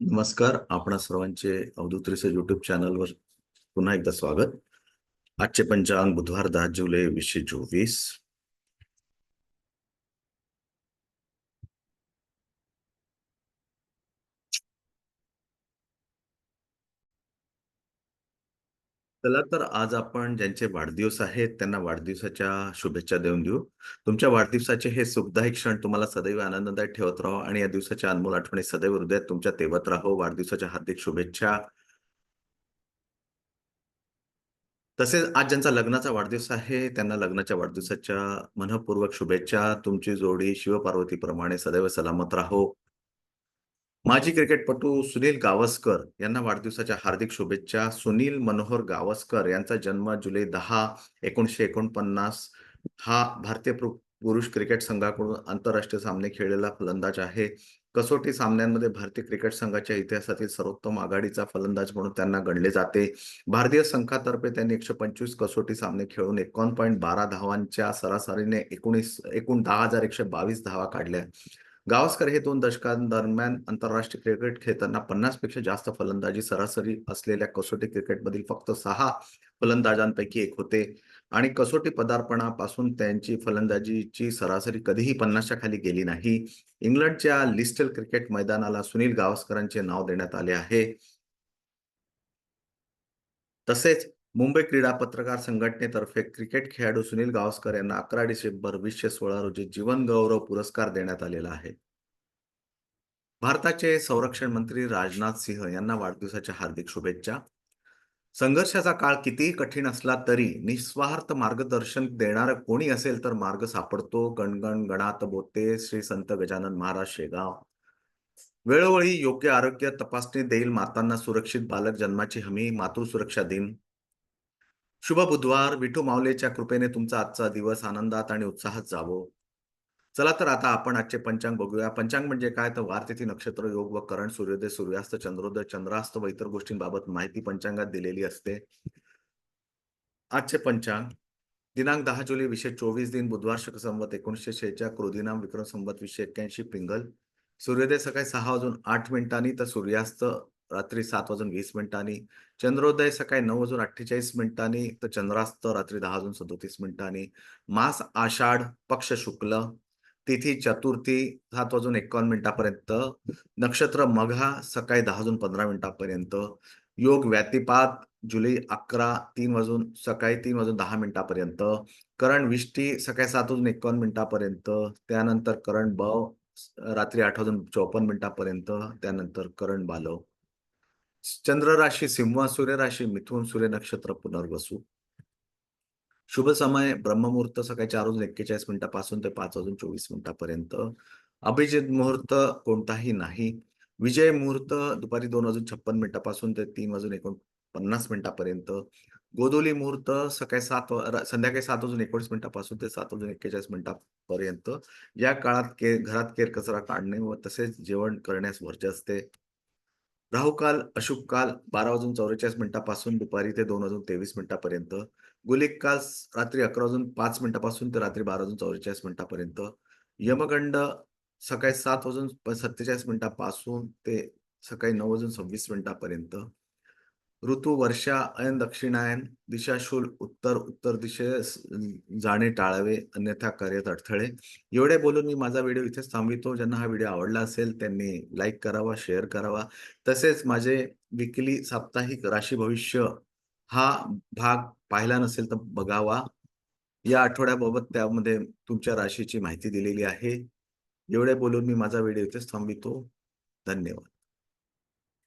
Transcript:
नमस्कार आपणा सर्वांचे अवधूत रिसर्च युट्यूब चॅनलवर पुन्हा एकदा स्वागत. आजचे पंचांग बुधवार दहा जुलै वीसशे चोवीस. चला तर आज आपण ज्यांचे वाढदिवस आहेत त्यांना वाढदिवसाच्या शुभेच्छा देऊन देऊ. तुमच्या वाढदिवसाचे हे सुखदायी क्षण तुम्हाला सदैव आनंददायक ठेवत राहो आणि या दिवसाच्या अनमोल आठवणी सदैव हृदयात तुमच्या तेवत राहो. वाढदिवसाच्या हार्दिक शुभेच्छा. तसेच आज ज्यांचा लग्नाचा वाढदिवस आहे त्यांना लग्नाच्या वाढदिवसाच्या मनपूर्वक शुभेच्छा. तुमची जोडी शिवपार्वतीप्रमाणे सदैव सलामत राहो. माजी क्रिकेटपटू सुनील गावस्कर यांना वाढदिवसाच्या हार्दिक शुभेच्छा. सुनील मनोहर गावस्कर यांचा जन्म जुलै दहा एकोणीसशे एकोणपन्नास. हा भारतीय पुरुष क्रिकेट संघाकडून आंतरराष्ट्रीय सामने खेळलेला फलंदाज आहे. कसोटी सामन्यांमध्ये भारतीय क्रिकेट संघाच्या इतिहासातील सर्वोत्तम आघाडीचा फलंदाज म्हणून त्यांना गणले जाते. भारतीय संघातर्फे त्यांनी एकशे पंचवीस कसोटी सामने खेळून एकोण पॉईंट बारा धावांच्या सरासरीने एकोणीस एकूण दहा हजार एकशे बावीस धावा काढल्या. गावस्कर हे दोन दशकांदरम्यान आंतरराष्ट्रीय क्रिकेट खेळताना पन्नासपेक्षा जास्त फलंदाजी सरासरी असलेल्या कसोटी क्रिकेटमधील फक्त सहा फलंदाजांपैकी एक होते. आणि कसोटी पदार्पणापासून त्यांची फलंदाजीची सरासरी कधीही पन्नासच्या खाली गेली नाही. इंग्लंडच्या लिस्टल क्रिकेट मैदानाला सुनील गावस्करांचे नाव देण्यात आले आहे. तसेच मुंबई क्रीडा पत्रकार संघटनेतर्फे क्रिकेट खेळाडू सुनील गावस्कर यांना अकरा डिसेंबर वीसशे सोळा रोजी जीवन गौरव पुरस्कार देण्यात आलेला आहे. भारताचे संरक्षण मंत्री राजनाथ सिंह यांना वाढदिवसाच्या हार्दिक शुभेच्छा. संघर्षाचा काळ कितीही कठीण असला तरी निस्वार्थ मार्गदर्शन देणारं कोणी असेल तर मार्ग सापडतो. गणगण गणात बोते श्री संत गजानन महाराज शेगाव. वेळोवेळी योग्य आरोग्य तपासणी देईल. मातांना सुरक्षित बालक जन्माची हमी मातृ सुरक्षा दिन. शुभ बुधवार. विठू माऊलीच्या कृपेने तुमचा आजचा दिवस आनंदात आणि उत्साहात जावो. चला तर आता आपण आजचे पंचांग बघूया. पंचांग म्हणजे काय? तर वार तिथी नक्षत्र योग व करण सूर्योदय सूर्यास्त चंद्रोदय चंद्रास्त व इतर गोष्टींबाबत माहिती पंचांगात दिलेली असते. आजचे पंचांग. दिनांक दहा जुलै विशे चोवीस दिन बुधवार शक संवत एकोणीसशे शेहेचाळ क्रोधिनाम विक्रम संवत वीसशे एक्क्याऐंशी पिंगल. सूर्योदय सकाळी सहा वाजून आठ मिनिटांनी तर सूर्यास्त रात्री सात वाजून वीस मिनिटांनी. चंद्रोदय सकाळी नऊ वाजून अठ्ठेचाळीस मिनिटांनी. तर चंद्रास्त रात्री दहा वाजून सदोतीस मिनिटांनी. मास आषाढ पक्ष शुक्ल. तिथी चतुर्थी सात वाजून एकावन्न मिनिटापर्यंत. नक्षत्र मघा सकाळी दहा वाजून पंधरा मिनिटापर्यंत. योग व्यातिपात जुलै अकरा तीन वाजून सकाळी तीन वाजून दहा मिनिटापर्यंत. करण विष्टी सकाळी सात वाजून एकावन्न मिनिटापर्यंत. त्यानंतर करण ब रात्री आठ वाजून चौपन्न मिनिटापर्यंत. त्यानंतर करण बालव चंद्र राशी सिंह सूर्य राशी मिथुन सूर्य नक्षत्र पुनर्वसू. शुभ समय ब्रह्ममुहूर्त सकाळी चार वाजून एक्केचाळीस मिनिटापासून ते पाच वाजून चोवीस मिनिटापर्यंत. अभिजित मुहूर्त कोणताही नाही. विजय मुहूर्त दुपारी दोन वाजून छप्पन मिनिटापासून ते तीन वाजून एकोणपन्नास मिनिटापर्यंत. गोदोली मुहूर्त सकाळी सात संध्याकाळी सात वाजून एकोणीस मिनिटापासून ते सात वाजून एक्केचाळीस मिनिटापर्यंत. या काळात के घरात केर कचरा काढणे व तसेच जेवण करण्यास वर्ज असते. राहुकाल अशुभ काल बारा वाजून चौवेचाळीस मिनिटापासून दुपारी ते दोन वाजून तेवीस मिनिटापर्यंत. गुलिक काल रात्री अकरा वाजून पाच मिनिटापासून ते रात्री बारा वाजून चौवेचाळीस मिनिटापर्यंत. यमगंड सकाळी सात वाजून प- सत्तेचाळीस मिनिटापासून ते सकाळी नऊ वाजून सव्वीस मिनिटापर्यंत. ऋतू वर्षा अयन दक्षिणायन दिशाशूल उत्तर उत्तर दिशेस जाणे टाळावे अन्यथा कार्यात अडथळे. एवढे बोलून मी माझा व्हिडिओ इथेच थांबवितो. ज्यांना हा व्हिडिओ आवडला असेल त्यांनी लाईक करावा शेअर करावा. तसेच माझे विकली साप्ताहिक राशी भविष्य हा भाग पाहिला नसेल तर बघावा. या आठवड्याबाबत त्यामध्ये तुमच्या राशीची माहिती दिलेली आहे. एवढे बोलून मी माझा व्हिडिओ इथेच थांबवितो. धन्यवाद.